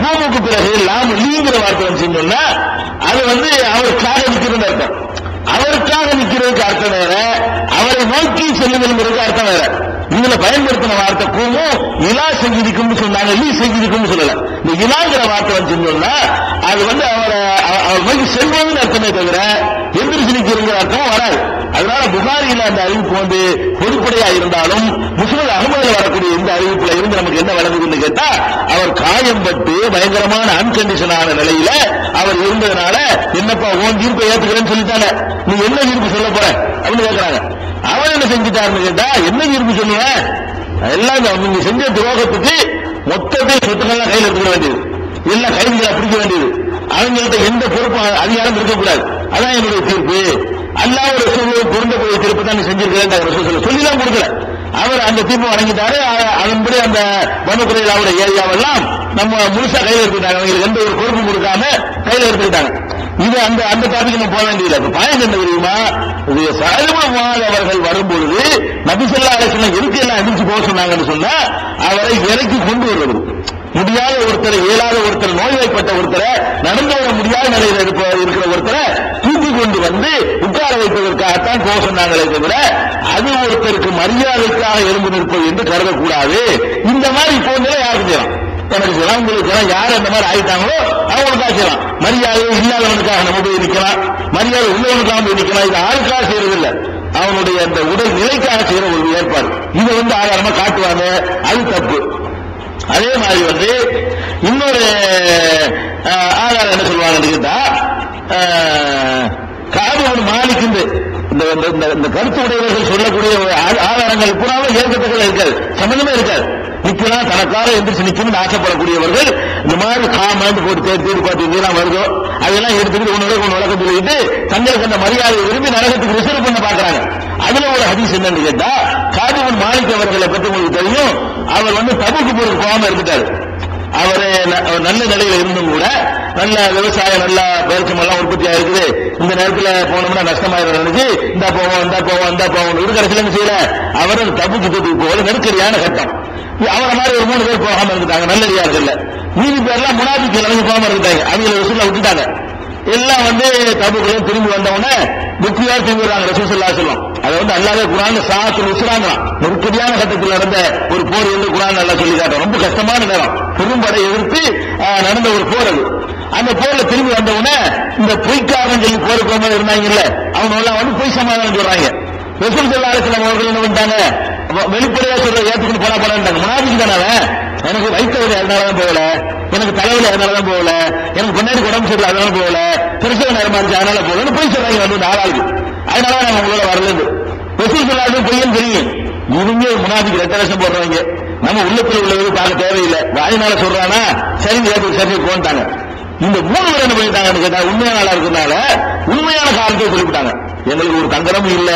கூமுக்கு பிறகு லாம் லீங்கிற வார்த்தை வந்துச்சுன்னு சொன்னா அது வந்து அவருக்காக நிற்கிறது அர்த்தம். அவருக்காக நிற்கிறதுக்கு அர்த்தம் வேற அவரை நோக்கி செல்லுதல்ங்கிறதுக்கு அர்த்தம் வேற. இதுல பயன்படுத்தின வார்த்தை கூமும் இலா செஞ்சிருக்கும் சொன்னாங்க லீ செஞ்சிருக்கும் சொல்லல. இந்த இலாங்கிற வார்த்தை வந்து சொன்னா அது வந்து அவரை அவர் நோக்கி செல்வதுன்னு அர்த்தமே தவிர எந்திரிச்சு நிக்கிறங்கிற அர்த்தம் வராது. அதனால புகாரியில அந்த அறிவிப்பு வந்து பொதுப்படையா இருந்தாலும் முஸ்லிம் அனுமதியில் வரக்கூடிய இந்த அறிவிப்புல இருந்து நமக்கு என்ன விளங்குதுன்னு கேட்டா அவர் காயம்பட்டு பயங்கரமான அன்கண்டிஷனான நிலையில அவர் இருந்ததுனால என்னப்பா உன் தீர்ப்பை ஏத்துக்கிறேன்னு சொல்லிட்டாங்க நீ என்ன தீர்ப்பு சொல்ல போற? அப்படின்னு கேட்கறாங்க அவர் என்ன செஞ்சுட்டாருன்னு கேட்டா என்ன தீர்ப்பு சொல்லுவேன் எல்லாம் நீங்க செஞ்ச துரோகத்துக்கு மொத்தத்தை சொத்துக்கள்லாம் கையில் எடுத்துக்க வேண்டியது. எல்லாம் கைதிகளை பிடிக்க வேண்டியது. அவங்கள்ட்ட எந்த பொறுப்பும் அதிகாரம் இருக்கக்கூடாது அதான் என்னுடைய தீர்ப்பு. அல்லாஹ் ஒரு பொருந்த போய் தீர்ப்பு தான் செஞ்சிருக்கிறேன் ரசூல் சொல்ல சொல்லி தான் கொடுக்கல. அவர் அந்த தீர்ப்பு வழங்கிட்டாரு. அதன்படி அந்த பனுக்குறையிலாவோட ஏரியாவெல்லாம் நம்ம முழுசா கையில் எடுத்துட்டாங்க அவங்களுக்கு எந்த ஒரு பொறுப்பும் கொடுக்காம கையில் எடுத்துக்கிட்டாங்க. இது அந்த அந்த டாபிக் நம்ம போக வேண்டியது இப்ப பயம் என்ன தெரியுமா? இது சருமமாக அவர்கள் வரும்பொழுது நபிசல்லா அலிஸ்லாம் இருக்கு எல்லாம் எதிர்த்து போக சொன்னாங்கன்னு சொன்னா அவரை இறக்கி கொண்டு வருவது. முடியாத ஒருத்தர் இயலாத ஒருத்தர் நோய்வாய்ப்பட்ட ஒருத்தரை நடந்து வர முடியாத நிலையில் இருப்ப இருக்கிற ஒருத்தரை வந்து உட்கார வைப்பதற்காகத்தான் போக சொன்னாங்களே தவிர அது ஒருத்தருக்கு மரியாதைக்காக எழுந்து நிற்பது என்று கருதக்கூடாது. இந்த மாதிரி இப்போ யாரும் யாருக்கு செய்யலாம்? எனக்கு செய்யலாம். உங்களுக்கு செய்யலாம். யார் அந்த மாதிரி ஆயிட்டாங்களோ அவங்களுக்காக செய்யலாம். மரியாதை இல்லாதவனுக்காக நம்ம போய் நிற்கலாம். மரியாதை உள்ளவனுக்காக போய் நிக்கலாம் இது ஆளுக்காக செய்யறது இல்ல அவனுடைய அந்த உடல் நிலைக்காக செய்யற ஒரு ஏற்பாடு. இதை வந்து ஆதாரமா காட்டுவாங்க. அது தப்பு. அதே மாதிரி வந்து இன்னொரு அஹ், ஆதாரம் என்ன சொல்லுவாங்கன்னு கேட்டா காது மாலிக் இந்த இந்த இந்த- இந்த- கருத்து உடையவர்கள் சொல்லக்கூடிய ஒரு ஆதாரங்கள் பூராவும் ஏற்கத்தக்கதாக இருக்காது. சம்பந்தமே இருக்காது. நிக்கலாம் தனக்காக எந்திரிச்சு நிக்கணும்னு ஆசைப்படக்கூடியவர்கள் இந்த மாதிரி காமாண்டு போட்டு தேடி தேடி பார்த்து வருதோ அதெல்லாம் எடுத்துக்கிட்டு உன்னோட ஒன்று வழக்கம் சொல்லிட்டு தங்களுக்கு அந்த மரியாதையை விரும்பி நரகத்துக்கு ரிசர்வ் பண்ண பாக்குறாங்க அதுல ஒரு ஹதீஸ் என்னன்னு கேட்டா காதிபுன் மாலிக் அவர்களை பற்றி உங்களுக்கு தெரியும். அவர் வந்து தபுக்கு பொருள் போகாம இருந்துட்டாரு. அவரு அவர் நல்ல நிலையில இருந்தும் கூட நல்ல விவசாயம் நல்ல வேர்க்கம் எல்லாம் உற்பத்தியா இருக்குது இந்த நேரத்துல போனோம்னா நஷ்டமாயிரம் நினைச்சு இந்த போவோம் இந்த போவோம் இந்த போவோம். ஒரு கடைசியில் என்ன செய்யல? அவரும் தப்புக்கு தூக்கி போவது நெருக்கடியான கட்டம். அவரை மாதிரி ஒரு மூணு பேர் போகாம இருந்துட்டாங்க நல்லடியார்கள் மீதி பேர்லாம் முனாபிக்கு இறங்கி போகாம இருந்துட்டாங்க. அவங்கள விசுல விட்டுட்டாங்க. எல்லாம் வந்து தபுக்குள்ள திரும்பி வந்தவொடனே புத்தியா திரும்பி வராங்க ரசூசல்லா சொல்லும் அதை வந்து அல்லாத குரான் சாத்து உசுராங்களாம் நெருக்கடியான கட்டத்தில் நடந்த ஒரு போர் என்று குரான் நல்லா சொல்லி காட்டும். ரொம்ப கஷ்டமான நேரம். பெரும்படை எதிர்த்து நடந்த ஒரு போர் அது. அந்த போர்ல திரும்பி வந்தவொடனே இந்த பொய்க்காரன் சொல்லி போருக்கு வந்து இருந்தாங்கல்ல அவங்க எல்லாம் வந்து பொய் சமாதானம் சொல்றாங்க. ரசூல் சல்லா சில அவர்கள் என்ன பண்ணிட்டாங்க? வெளிப்படையா சொல்ற ஏத்துக்கிட்டு போனா போலான்ட்டாங்க முனாபிக்கு தானே எனக்கு வைத்தவரை அதனால தான் போகல. எனக்கு தலைவர் அதனால தான் போகல. எனக்கு பொன்னாடி உடம்பு சரியில்லை அதனால போகல. பிரசவ நேரமா இருந்துச்சு அதனால போகலன்னு பொய் சொல்றாங்க வந்து ஆளாளுக்கு. அதனால நான் உங்களோட வரலது ரசூல் சொல்லாது பொய்யும் தெரியும். இவங்க முனாபிக்கு ரெட்ட லட்சம் போடுறவங்க. நம்ம உள்ளத்தில் உள்ளது பார்க்க தேவையில்லை. வாயினால சொல்றானா சரி ஏற்றுக்கு சரி போன்ட்டாங்க. இந்த மூணு பேர் என்ன பண்ணிட்டாங்கன்னு கேட்டா உண்மையான ஆளா இருக்கிறதுனால உண்மையான காரணத்தை சொல்லிவிட்டாங்க. எங்களுக்கு ஒரு தங்கரமும் இல்ல.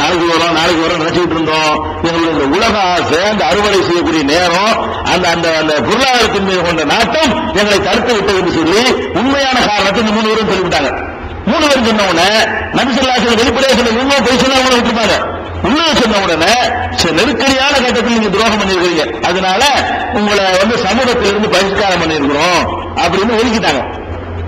நாளைக்கு வரோம் நாளைக்கு வரோம் நினைச்சுட்டு இருந்தோம். எங்களுக்கு இந்த உலக ஆசை அந்த அறுவடை செய்யக்கூடிய நேரம் அந்த அந்த அந்த பொருளாதாரத்தின் மீது கொண்ட நாட்டம் எங்களை தடுத்து விட்டது என்று சொல்லி உண்மையான காரணத்தை இந்த மூணு பேரும் சொல்லிவிட்டாங்க. மூணு பேரும் சொன்ன உடனே நபிசல்லாசன் வெளிப்படையாக சொன்ன உண்மை போய் சொன்னா கூட விட்டுருப்பாங்க. உண்மையை சொன்ன உடனே சில நெருக்கடியான கட்டத்தில் நீங்க துரோகம் பண்ணிருக்கீங்க அதனால உங்களை வந்து சமூகத்திலிருந்து பரிஷ்காரம் பண்ணிருக்கிறோம் அப்படின்னு ஒதுக்கிட்டாங்க.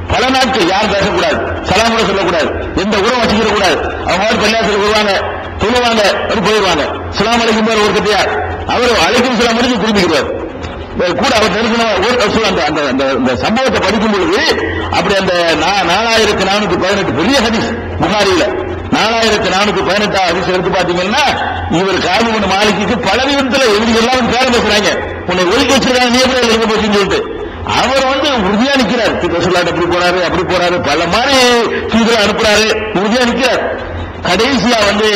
பல நாட்கள் யாரும் பேசக்கூடாது. சலாம் கூட சொல்லக்கூடாது. எந்த உறவும் வச்சுக்கிற கூடாது அவங்க மாதிரி பள்ளியாசலுக்கு வருவாங்க சொல்லுவாங்க அப்படி போயிடுவாங்க. சலாம் அழைக்கும் போது ஒரு கட்டியார் அவர் அழைக்கும் சில முடிஞ்சு திரும்பிக்கிறார் கூட அவர் நெருங்கின அந்த அந்த அந்த சம்பவத்தை படிக்கும் பொழுது அப்படி அந்த நா- நாலாயிரத்தி நானூத்தி பதினெட்டு பெரிய ஹதீஸ் புகாரியில. நாலாயிரத்தி நானூத்தி பதினெட்டாம் ஹதீஸ் எடுத்து பாத்தீங்கன்னா இவர் காரணம் மாளிகைக்கு பல விதத்துல இவங்க எல்லாம் பேர பேசுறாங்க. உன்னை ஒதுக்கி வச்சிருக்காங்க நீ எப்படி இருக்க போச்சுன்னு சொல்லிட்டு. அவர் வந்து உறுதியா நிக்கிறார். சொல்லாட்டு அப்படி போறாரு அப்படி போறாரு பல மாதிரி தூதரை அனுப்புறாரு. உறுதியா நிக்கிறார். கடைசியா வந்து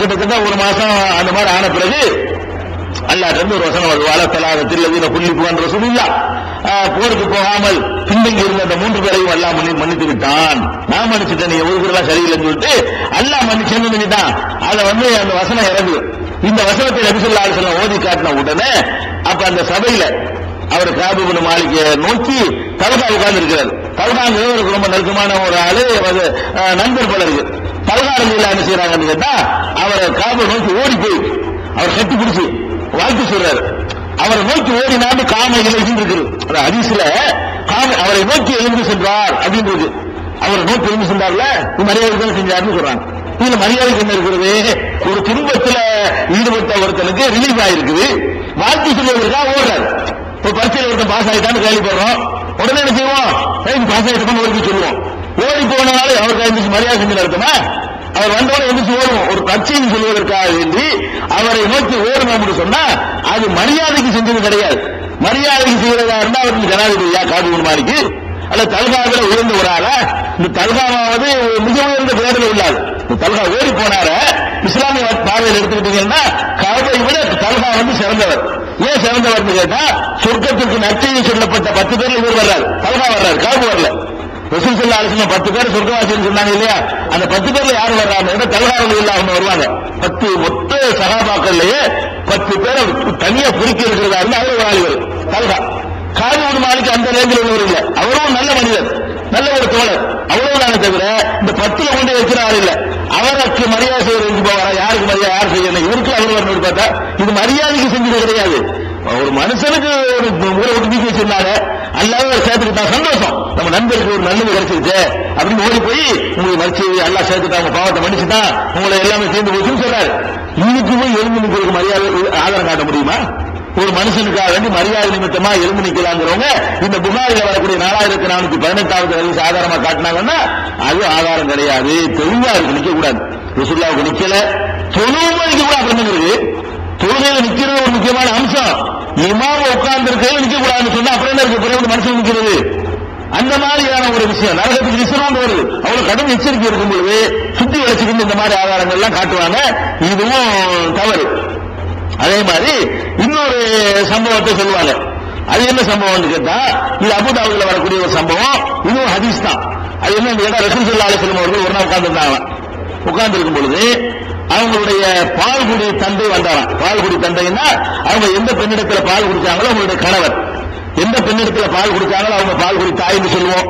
கிட்டத்தட்ட ஒரு மாசம் அந்த மாதிரி ஆன பிறகு அல்லாஹ் இருந்து ஒரு வசனம் வருது. வாழ தலாகத்தில் வீர புள்ளி புகன்ற சொல்லியா போருக்கு போகாமல் பின்தங்கி இருந்த அந்த மூன்று பேரையும் எல்லாம் மன்னி மன்னித்து விட்டான். நான் மன்னிச்சுட்டேன் நீ ஒழுங்குறதா சரியில்லைன்னு சொல்லிட்டு எல்லாம் மன்னிச்சேன்னு பண்ணிட்டான் அதை வந்து அந்த வசனம் இறங்குது. இந்த வசனத்தை நபிசுல்லா சொல்ல ஓதி காட்டின உடனே அப்ப அந்த சபையில அவர் காபுபுன் மாளிகையை நோக்கி தலகா உட்கார்ந்து இருக்கிறார் தலகாங்கிறது ரொம்ப நெருக்கமான ஒரு ஆளு நண்பர் பலருக்கு இருக்கு. தலகாரங்கள் என்ன செய்யறாங்கன்னு கேட்டா அவரை காபு நோக்கி ஓடி போய் அவர் கட்டி பிடிச்சி வாழ்த்து சொல்றாரு. அவரை நோக்கி ஓடினாண்டு காம இலைன்னு இருக்குது அந்த காம அவரை நோக்கி எழுந்து சென்றார் அப்படின்றது. அவரை நோக்கி எழுந்து சென்றார்ல இது மரியாதை செஞ்சாருன்னு சொல்றாங்க. இதுல மரியாதை என்ன இருக்கிறது? ஒரு துன்பத்துல ஈடுபட்ட ஒருத்தனுக்கு ரிலீஃப் ஆயிருக்குது. வாழ்த்து சொல்லுவதற்காக ஓடுறாரு. இப்போ பரீட்சையில் ஒருத்தன் பாஸ் ஆயிட்டான்னு கேள்விப்படுறோம் உடனே என்ன செய்வோம்? பாஸ் ஆயிட்டோம்னு ஓடி சொல்லுவோம். ஓடி போனனால அவருக்கு எழுந்திரிச்சு மரியாதை செஞ்சு நடக்குமா அவர் வந்தவரை எந்திரிச்சு ஓடுவோம். ஒரு பரீட்சைன்னு சொல்வதற்காக வேண்டி அவரை நோக்கி ஓடணும்னு சொன்னா அது மரியாதைக்கு செஞ்சது கிடையாது. மரியாதைக்கு செய்யறதா இருந்தா அவருக்கு ஜனாதிபதியா காது மாறிக்கு அல்ல தல்காவில் உயர்ந்து ஒரு ஆளா? இந்த தல்காவது மிக உயர்ந்த பேரில் உள்ளாது இந்த தல்கா ஓடி போனார? இஸ்லாமிய பார்வையில் எடுத்துக்கிட்டீங்கன்னா கவலை விட தல்கா வந்து சிறந்தவர். ஏன் சிறந்தவர்னு கேட்டா சொர்க்கத்திற்கு நற்செய்தி சொல்லப்பட்ட பத்து பேர் இவர் வர்றாரு. தலகா வர்றாரு காபு வரல. ரசூல் செல்ல அலிஸ்லாம் பத்து பேர் சொர்க்கவாசின்னு சொன்னாங்க இல்லையா? அந்த பத்து பேர்ல யார் வர்றாங்க? தல்காவில் இல்ல அவங்க வருவாங்க? பத்து மொத்த சகாபாக்கள்லயே பத்து பேரை தனியா குறுக்கி இருக்கிறதா இருந்தா அவர் ஒரு ஆள் இவர். தல்கா மாலிக்கு அந்த ரேஞ்சில் உள்ளவர் இல்ல. அவரும் நல்ல மனிதர் நல்ல ஒரு தோழர். அவ்வளவுதானே தவிர இந்த பத்துல கொண்டு வைக்கிற ஆள் இல்லை. அவருக்கு மரியாதை செய்யறதுக்கு போவாரா யாருக்கு மரியாதை? யார் செய்யணும் இவருக்கு அவர் வரணும் பார்த்தா? இது மரியாதைக்கு செஞ்சது கிடையாது. ஒரு மனுஷனுக்கு ஒரு ஊரை விட்டு நீக்கி வச்சிருந்தாரு அல்லாத ஒரு சேர்த்துக்கிட்டா சந்தோஷம். நம்ம நண்பருக்கு ஒரு நல்லது கிடைச்சிருச்சு. அப்படின்னு ஓடி போய் உங்களுக்கு மறிச்சு எல்லாம் சேர்த்துட்டாங்க பாவத்தை மன்னிச்சுட்டான் உங்களை எல்லாமே சேர்ந்து போச்சுன்னு சொல்றாரு. இன்னைக்கு போய் எழுந்து நிற்கிறதுக்கு மரியாதை ஆதாரம் காட்ட முடியுமா? ஒரு மனுஷனுக்காக வேண்டி மரியாதை நிமித்தமா எழுந்து நிக்கலாங்கிறவங்க இந்த புகாரில் வரக்கூடிய நாலாயிரத்தி நானூத்தி பதினெட்டாவது வரைக்கும் ஆதாரமா காட்டினாங்கன்னா அது ஆதாரம் கிடையாது. தெளிவா இருக்கு நிக்க கூடாது ரசுல்லாவுக்கு நிக்கல தொழுமைக்கு கூட அப்படி இருக்கு தொழுகையில நிக்கிறது ஒரு முக்கியமான அம்சம். இமாம உட்கார்ந்து இருக்கையில நிக்க கூடாதுன்னு சொன்னா அப்புறம் என்ன இருக்கு? பிறகு மனுஷன் நிக்கிறது? அந்த மாதிரியான ஒரு விஷயம். நரகத்துக்கு விசிறோண்டு வருது. அவ்வளவு கடும் எச்சரிக்கை இருக்கும் பொழுது சுத்தி வச்சுக்கிட்டு இந்த மாதிரி ஆதாரங்கள் எல்லாம் காட்டுவாங்க. இதுவும் தவறு. அதே மாதிரி இன்னொரு சம்பவத்தை சொல்லுவாங்க. அது என்ன சம்பவம்னு கேட்டா இது அபுதாபுல வரக்கூடிய ஒரு சம்பவம். இதுவும் ஹதீஸ் தான். அது என்ன கேட்டா ரசூல் சல்லா அலிஸ்லம் அவர்கள் ஒரு நாள் உட்கார்ந்துருந்தாங்க. உட்கார்ந்து இருக்கும் பொழுது அவங்களுடைய பால்குடி தந்தை வந்தாராம். பால்குடி தந்தைன்னா அவங்க எந்த பெண்ணிடத்துல பால் குடிச்சாங்களோ அவங்களுடைய கணவர். எந்த பெண்ணிடத்துல பால் குடிச்சாங்களோ அவங்க பால்குடி தாய்னு சொல்லுவோம்.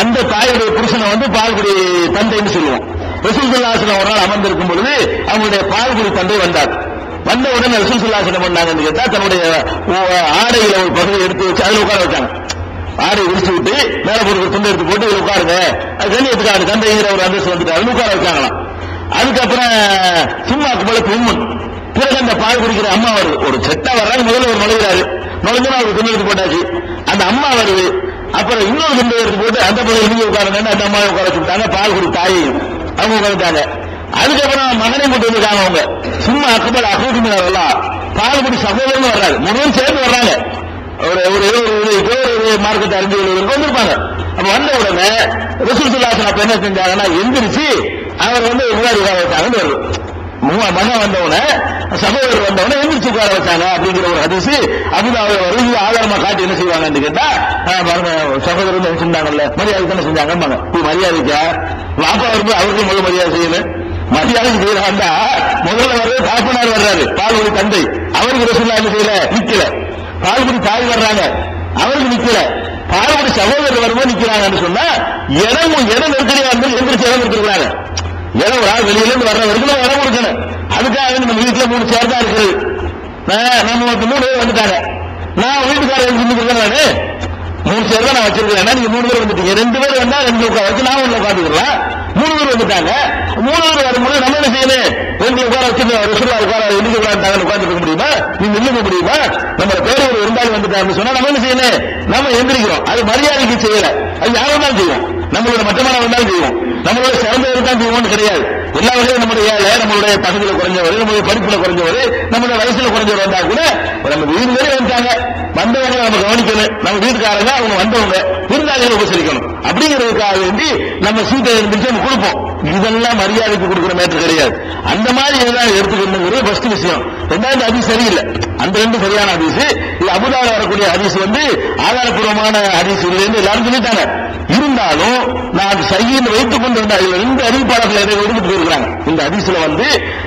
அந்த தாயுடைய புருஷனை வந்து பால்குடி தந்தைன்னு சொல்லுவோம். ரசூல் சல்லாஹ் ஒரு நாள் அமர்ந்திருக்கும் பொழுது அவங்களுடைய பால்குடி தந்தை வந்தார். வந்த உடனே ரசூல் சுல்லா என்ன பண்ணாங்கன்னு கேட்டா தன்னுடைய ஆடையில ஒரு பகுதியை எடுத்து வச்சு அதுல உட்கார வச்சாங்க. ஆடை விரிச்சு விட்டு மேல போட்டு ஒரு எடுத்து போட்டு இதுல உட்காருங்க. அது கண்ணியத்துக்காக தந்தைங்கிற ஒரு அந்தஸ்து வந்துட்டு அதுல உட்கார வச்சாங்களாம். அதுக்கப்புறம் சும்மாக்கு போல பெண்மன் பிறகு அந்த பால் குடிக்கிற அம்மா வருது. ஒரு செட்டா வர்றாங்க முதல்ல ஒரு நுழைகிறாரு நுழைஞ்சா அவருக்கு துண்டு எடுத்து போட்டாச்சு. அந்த அம்மா வருது. அப்புறம் இன்னொரு துண்டு எடுத்து போட்டு அந்த பகுதியில் நீங்க உட்காருங்கன்னு அந்த அம்மாவை உட்கார வச்சுட்டாங்க பால் குடி தாயையும். அவங்க உட்காந்துட்டாங்க அதுக்கப்புறம் மகனை கொண்டு வந்து அவங்க. சும்மா அக்கபல் அகூட்டுமினாரெல்லாம் வரலாம் குடி சகோதரன் வர்றாரு முருகன் சேர்ந்து வர்றாங்க. ஒரு ஒரு ஒரு ஒரு ஒரு மார்க்கெட் அறிஞர்கள் வந்திருப்பாங்க அப்ப வந்த உடனே ரசூல் சுல்லாசன் அப்ப என்ன செஞ்சாங்கன்னா எந்திரிச்சு அவர் வந்து முன்னாடி உட்கார வச்சாங்கன்னு வருது மு- மகன் வந்தவனே சகோதரர் வந்தவனே எந்திரிச்சு உட்கார வச்சாங்க அப்படிங்கிற ஒரு ஹதீஸ் அபுதாபுல வருது ஆதாரமா காட்டி என்ன செய்வாங்கன்னு கேட்டா சகோதரர் வந்து மரியாதை தானே செஞ்சாங்க இது மரியாதைக்கா? வாப்பா வரும்போது அவருக்கு முதல் மரியாதை செய்யணும் மரியாதை செய்யறாண்டா முதல்ல வர்றது தாப்பனார் வர்றாரு பால்குடி தந்தை. அவருக்கு ரசூல்லா என்ன செய்யல? நிக்கல. பால்குடி தாய் வர்றாங்க. அவருக்கு நிக்கல. பால்குடி சகோதரர் வரும்போது நிக்கிறாங்கன்னு சொன்னா இடம் இடம் நெருக்கடியா இருந்து எந்திரிச்சு இடம் எடுத்துருக்காங்க இடம் ஒரு ஆள் வெளியில இருந்து வர்ற வரைக்கும் இடம் கொடுக்கணும். அதுக்காக நம்ம வீட்டுல மூணு சேர் தான் இருக்குது. நான் நம்ம மூணு பேர் வந்துட்டாங்க. நான் வீட்டுக்காரர் எழுதி நானு? மூணு சேர் தான் நான் வச்சிருக்கேன் நீங்க மூணு பேர் வந்துட்டீங்க. ரெண்டு பேர் வந்தா ரெண்டு உட்கார வச்சு நான் ஒண்ணு உட்காந்துக்கலாம் மூணு பேர் வந்துட்டாங்க. மூணு பேர் வரும்போது நம்ம என்ன செய்யணும்? ரெண்டு உட்கார வச்சு ரிசுலா உட்கார எண்ணிக்கை உட்காந்து உட்காந்துருக்க முடியுமா? நீங்க நில்லுக்க முடியுமா? நம்ம பேர் ஒரு இருந்தாலும் வந்துட்டாருன்னு சொன்னா நம்ம என்ன செய்யணும்? நம்ம எந்திரிக்கிறோம். அது மரியாதைக்கு செய்யல. அது யாரும் தான் செய்வோம் நம்மளோட மட்டமான வந்தாலும் செய்வோம் நம்மளோட சிறந்தவர் தான் செய்வோம்னு கிடையாது. எல்லா வகையும் நம்முடைய ஏழை நம்மளுடைய பகுதியில் குறைஞ்சவர் நம்மளுடைய படிப்புல குறைஞ்சவர் நம்மளுடைய வயசுல குறைஞ்சவர் வந்தா கூட நம்ம வீடு வரை வந்துட்டாங்க. வந்தவங்க நம்ம கவனிக்கணும். நம்ம வீட்டுக்காரங்க அவங்க வந்தவங்க. விருந்தாளிகளை உபசரிக்கணும். அப்படிங்கிறதுக்காக வேண்டி நம்ம சீட்டை இருந்துச்சு நம்ம கொடுப்போம். இதெல்லாம் மரியாதைக்கு கொடுக்குற மேட்டர் கிடையாது. அந்த மாதிரி இதெல்லாம் எடுத்துக்கணுங்கிறது ஃபர்ஸ்ட் விஷயம். ரெண்டாவது அது சரியில்லை. அந்த ரெண்டு சரியான அதிசு இது அபுதால வரக்கூடிய அதிசு வந்து ஆதாரப்பூர்வமான அதிசு இல்லைன்னு எல்லாரும் சொல்லிட்டாங்க. இருந்தாலும் நான் சையின்னு வைத்துக் கொண்டு வந்த இதுல ரெண்டு அறிவிப்பாளர்கள் இடையில ஒதுக்கிட்டு போயிருக்கிறாங்க. இந்த அதிசுல வந்து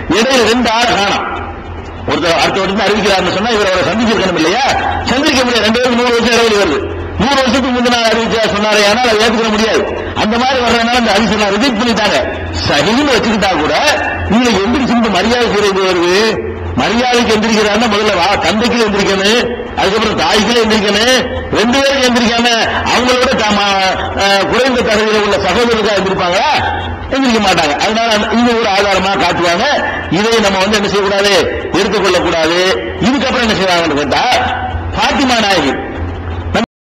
இடையில ரெண்டு ஆறு காணும். ஒருத்தர் அடுத்த வருஷம் அறிவிக்கிறாருன்னு சொன்னா இவர் அவரை சந்திச்சிருக்கணும் இல்லையா? சந்திக்க முடியாது ரெண்டு பேருக்கு நூறு வருஷம் இடைவெளி வருது. மூணு வருஷத்துக்கு முந்தின அறிவிச்சா சொன்னாரு ஆனால் அதை ஏற்றுக்க முடியாது. அந்த மாதிரி வர்றதுனால அந்த அறிவிச்சு நான் ரிஜெக்ட் பண்ணிட்டாங்க. சகின்னு வச்சுக்கிட்டா கூட நீங்க எந்திரிச்சு இந்த மரியாதை செய்யறது வருது? மரியாதைக்கு எந்திரிக்கிறாருன்னா முதல்ல வா தந்தைக்கு எந்திரிக்கணும் அதுக்கப்புறம் தாய்களே எந்திரிக்கணும் ரெண்டு பேருக்கு எந்திரிக்காம அவங்களோட தாம குறைந்த தகுதியில் உள்ள சகோதரர்களாக எந்திரிப்பாங்களா? எந்திரிக்க மாட்டாங்க. அதனால இது ஒரு ஆதாரமா காட்டுவாங்க. இதை நம்ம வந்து என்ன செய்யக்கூடாது? எடுத்துக்கொள்ளக்கூடாது. இதுக்கப்புறம் என்ன செய்வாங்கன்னு கேட்டா பாத்திமா நாயகி.